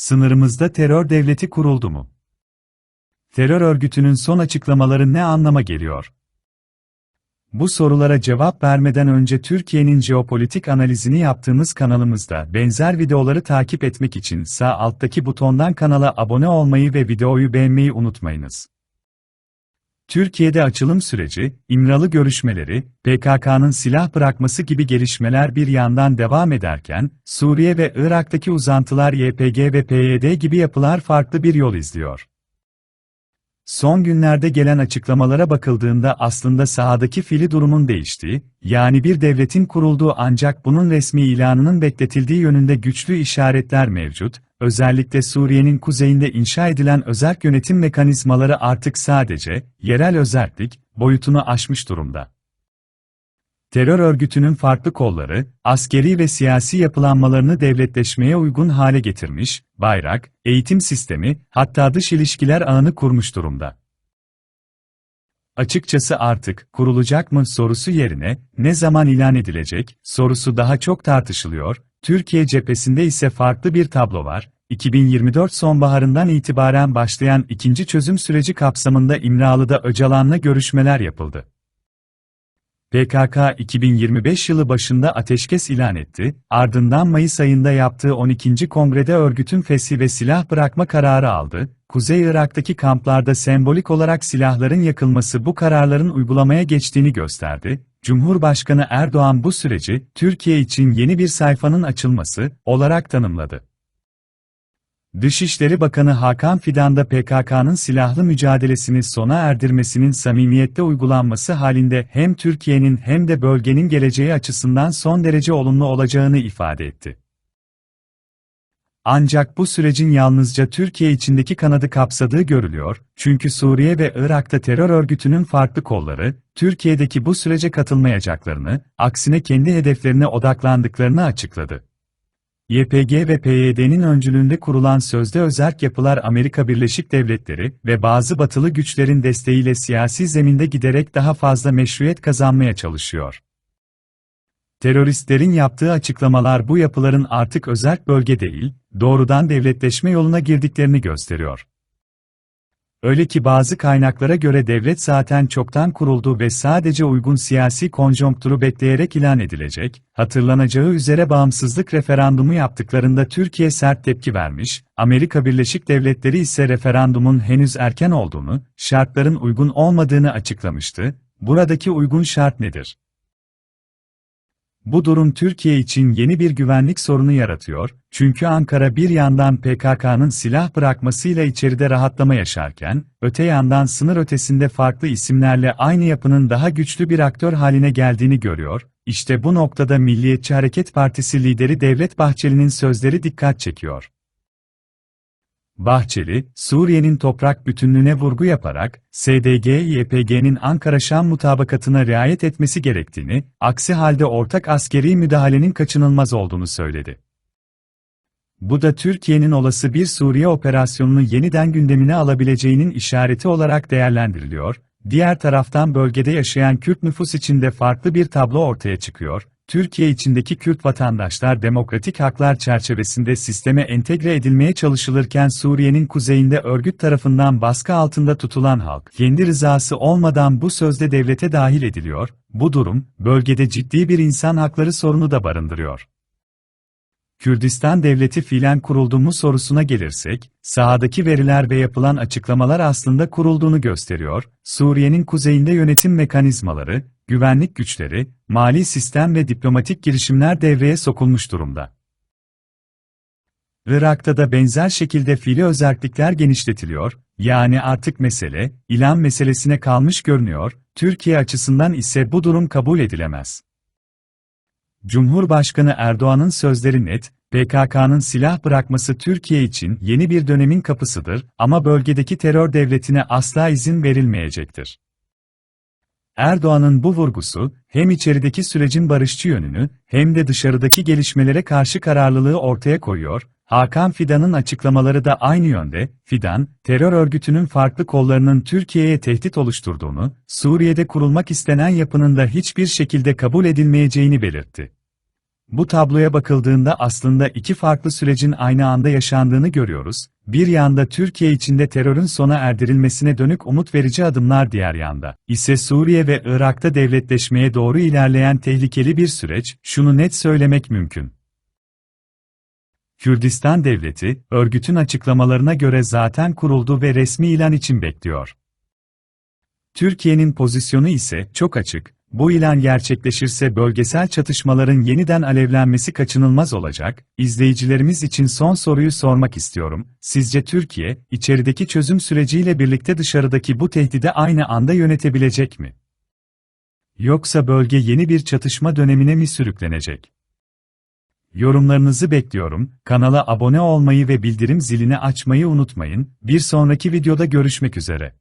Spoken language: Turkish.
Sınırımızda terör devleti kuruldu mu? Terör örgütünün son açıklamaları ne anlama geliyor? Bu sorulara cevap vermeden önce Türkiye'nin jeopolitik analizini yaptığımız kanalımızda benzer videoları takip etmek için sağ alttaki butondan kanala abone olmayı ve videoyu beğenmeyi unutmayınız. Türkiye'de açılım süreci, İmralı görüşmeleri, PKK'nın silah bırakması gibi gelişmeler bir yandan devam ederken, Suriye ve Irak'taki uzantılar YPG ve PYD gibi yapılar farklı bir yol izliyor. Son günlerde gelen açıklamalara bakıldığında aslında sahadaki fili durumun değiştiği, yani bir devletin kurulduğu ancak bunun resmi ilanının bekletildiği yönünde güçlü işaretler mevcut, özellikle Suriye'nin kuzeyinde inşa edilen özerk yönetim mekanizmaları artık sadece, yerel özerklik, boyutunu aşmış durumda. Terör örgütünün farklı kolları, askeri ve siyasi yapılanmalarını devletleşmeye uygun hale getirmiş, bayrak, eğitim sistemi, hatta dış ilişkiler ağını kurmuş durumda. Açıkçası artık, kurulacak mı sorusu yerine, ne zaman ilan edilecek, sorusu daha çok tartışılıyor, Türkiye cephesinde ise farklı bir tablo var, 2024 sonbaharından itibaren başlayan ikinci çözüm süreci kapsamında İmralı'da Öcalan'la görüşmeler yapıldı. PKK 2025 yılı başında ateşkes ilan etti, ardından Mayıs ayında yaptığı 12. kongrede örgütün feshi ve silah bırakma kararı aldı, Kuzey Irak'taki kamplarda sembolik olarak silahların yakılması bu kararların uygulamaya geçtiğini gösterdi, Cumhurbaşkanı Erdoğan bu süreci, Türkiye için yeni bir sayfanın açılması, olarak tanımladı. Dışişleri Bakanı Hakan Fidan da PKK'nın silahlı mücadelesini sona erdirmesinin samimiyette uygulanması halinde hem Türkiye'nin hem de bölgenin geleceği açısından son derece olumlu olacağını ifade etti. Ancak bu sürecin yalnızca Türkiye içindeki kanadı kapsadığı görülüyor, çünkü Suriye ve Irak'ta terör örgütünün farklı kolları, Türkiye'deki bu sürece katılmayacaklarını, aksine kendi hedeflerine odaklandıklarını açıkladı. YPG ve PYD'nin öncülüğünde kurulan sözde özerk yapılar Amerika Birleşik Devletleri ve bazı batılı güçlerin desteğiyle siyasi zeminde giderek daha fazla meşruiyet kazanmaya çalışıyor. Teröristlerin yaptığı açıklamalar bu yapıların artık özerk bölge değil, doğrudan devletleşme yoluna girdiklerini gösteriyor. Öyle ki bazı kaynaklara göre devlet zaten çoktan kuruldu ve sadece uygun siyasi konjonkturu bekleyerek ilan edilecek, hatırlanacağı üzere bağımsızlık referandumu yaptıklarında Türkiye sert tepki vermiş, Amerika Birleşik Devletleri ise referandumun henüz erken olduğunu, şartların uygun olmadığını açıklamıştı. Buradaki uygun şart nedir? Bu durum Türkiye için yeni bir güvenlik sorunu yaratıyor, çünkü Ankara bir yandan PKK'nın silah bırakmasıyla içeride rahatlama yaşarken, öte yandan sınır ötesinde farklı isimlerle aynı yapının daha güçlü bir aktör haline geldiğini görüyor, İşte bu noktada Milliyetçi Hareket Partisi lideri Devlet Bahçeli'nin sözleri dikkat çekiyor. Bahçeli, Suriye'nin toprak bütünlüğüne vurgu yaparak, SDG-YPG'nin Ankara-Şam mutabakatına riayet etmesi gerektiğini, aksi halde ortak askeri müdahalenin kaçınılmaz olduğunu söyledi. Bu da Türkiye'nin olası bir Suriye operasyonunu yeniden gündemine alabileceğinin işareti olarak değerlendiriliyor, diğer taraftan bölgede yaşayan Kürt nüfus içinde farklı bir tablo ortaya çıkıyor, Türkiye içindeki Kürt vatandaşlar demokratik haklar çerçevesinde sisteme entegre edilmeye çalışılırken Suriye'nin kuzeyinde örgüt tarafından baskı altında tutulan halk, kendi rızası olmadan bu sözde devlete dahil ediliyor, bu durum, bölgede ciddi bir insan hakları sorunu da barındırıyor. Kürdistan devleti fiilen kuruldu mu sorusuna gelirsek, sahadaki veriler ve yapılan açıklamalar aslında kurulduğunu gösteriyor, Suriye'nin kuzeyinde yönetim mekanizmaları, güvenlik güçleri, mali sistem ve diplomatik girişimler devreye sokulmuş durumda. Irak'ta da benzer şekilde fiili özellikler genişletiliyor, yani artık mesele, ilan meselesine kalmış görünüyor, Türkiye açısından ise bu durum kabul edilemez. Cumhurbaşkanı Erdoğan'ın sözleri net, PKK'nın silah bırakması Türkiye için yeni bir dönemin kapısıdır ama bölgedeki terör devletine asla izin verilmeyecektir. Erdoğan'ın bu vurgusu, hem içerideki sürecin barışçı yönünü, hem de dışarıdaki gelişmelere karşı kararlılığı ortaya koyuyor, Hakan Fidan'ın açıklamaları da aynı yönde, Fidan, terör örgütünün farklı kollarının Türkiye'ye tehdit oluşturduğunu, Suriye'de kurulmak istenen yapının da hiçbir şekilde kabul edilmeyeceğini belirtti. Bu tabloya bakıldığında aslında iki farklı sürecin aynı anda yaşandığını görüyoruz. Bir yanda Türkiye içinde terörün sona erdirilmesine dönük umut verici adımlar diğer yanda ise Suriye ve Irak'ta devletleşmeye doğru ilerleyen tehlikeli bir süreç, şunu net söylemek mümkün. Kürdistan Devleti, örgütün açıklamalarına göre zaten kuruldu ve resmi ilan için bekliyor. Türkiye'nin pozisyonu ise çok açık, bu ilan gerçekleşirse bölgesel çatışmaların yeniden alevlenmesi kaçınılmaz olacak. İzleyicilerimiz için son soruyu sormak istiyorum. Sizce Türkiye, içerideki çözüm süreciyle birlikte dışarıdaki bu tehdide aynı anda yönetebilecek mi? Yoksa bölge yeni bir çatışma dönemine mi sürüklenecek? Yorumlarınızı bekliyorum. Kanala abone olmayı ve bildirim zilini açmayı unutmayın. Bir sonraki videoda görüşmek üzere.